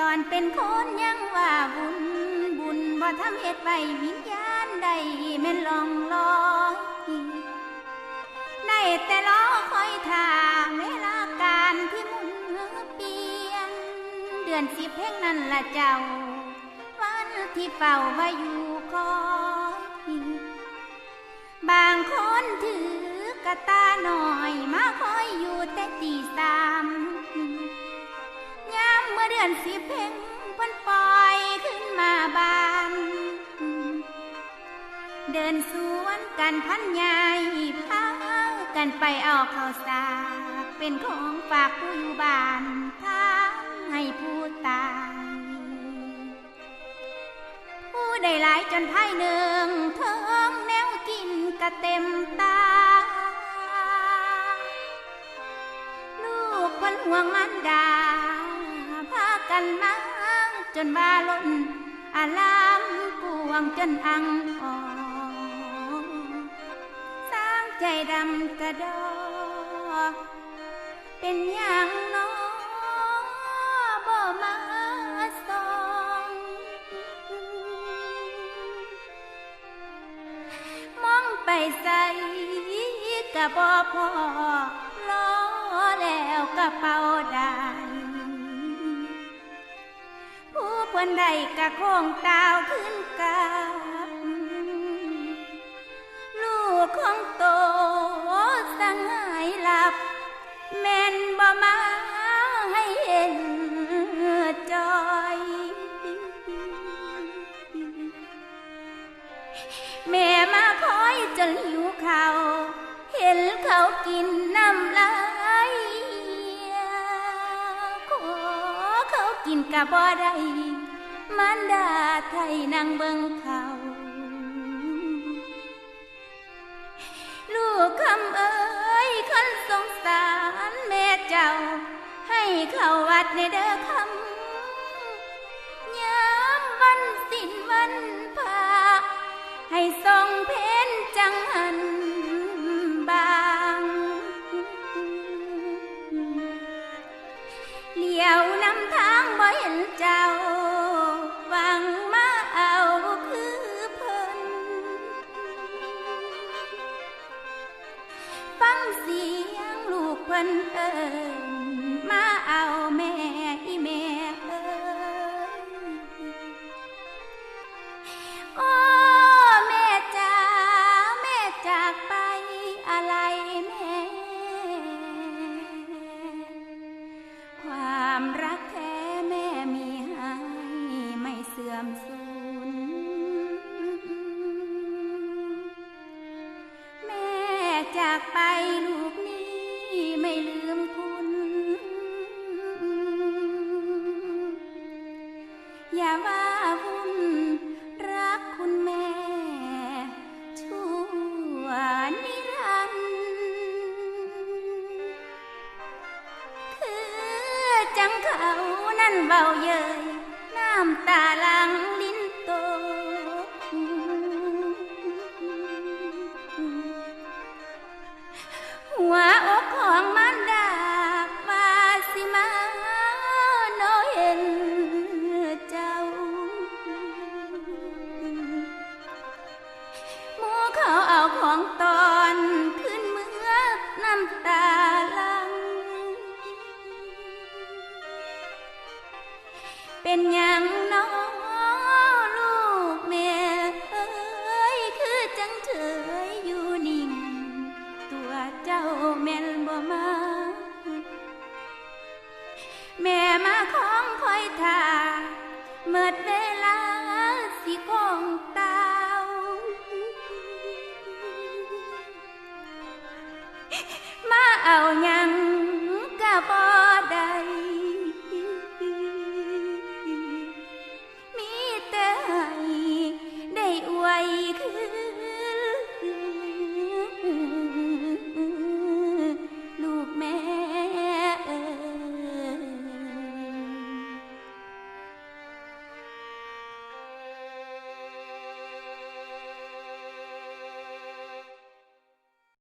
ตอนเป็นคนยังว่าบุญบุญบ่ทำเหตุไว้วิญญาณใดแม่นลองลอยได้แต่รอคอยทาเวลาการที่มุนเปลี่ยน เดือนสิบเพ่งนั่นละเจ้า วันที่เฝ้าว่าอยู่คอยบางคนถือกระตาหน่อยมาคอยอยู่แต่ตีสาม อเดือนสิเพ่งเพิ่นปล่อยขึ้นมาบาน เดินสวนกันพันใหญ่พากันไปเอาข้าวสากเป็นของฝากผู้อยู่บ้านทางให้ผู้ตายผู้ได้หลายจนไพ่หนึ่งเทิงแนวกินกะเต็มตา ลูกเพันห่วงมันดา กันมาจนว่าล้นอารามปวงจนอังออกสร้างใจดำกระดอ เป็นอย่างน้อบ่มาสองมองไปใส่กะบ่พอล้อแล้วกระเป๋าได้ เพิ่นใดกะโค้งตาวขึ้นกับลูกของโตสังหายหลับ แม่นบ่มาให้เห็นจอยแม่มาคอยจนหิวเขาเห็นเขากินน้ำลายขอเขากินกะบ่ได้ มันดาไทยนางเบิงเขาลูกคำเอ้ยคนสงสารแม่เจ้า ให้เข้าวัดในเด้อคำยามวันสิ้นวันพาให้ทรงเพนจังหัน พิ่นเอิญมาเอาแม่อีแม่เอ้ยโอ้แม่จ๋าแม่จากไปอะไรแม่ อย่าว่าวุ่นรักคุณแม่ชั่วนิรันดร์คือจังเขานั่นเบาเยยน้ำตาลังำตาลัง เป็นอย่างน้องลูกแม่เอ้ยคือจังเฉยอยู่นิ่ง ตัวเจ้าแม่นบ่มา แม่มาของคอยทาเมื่อเว má áo nhàng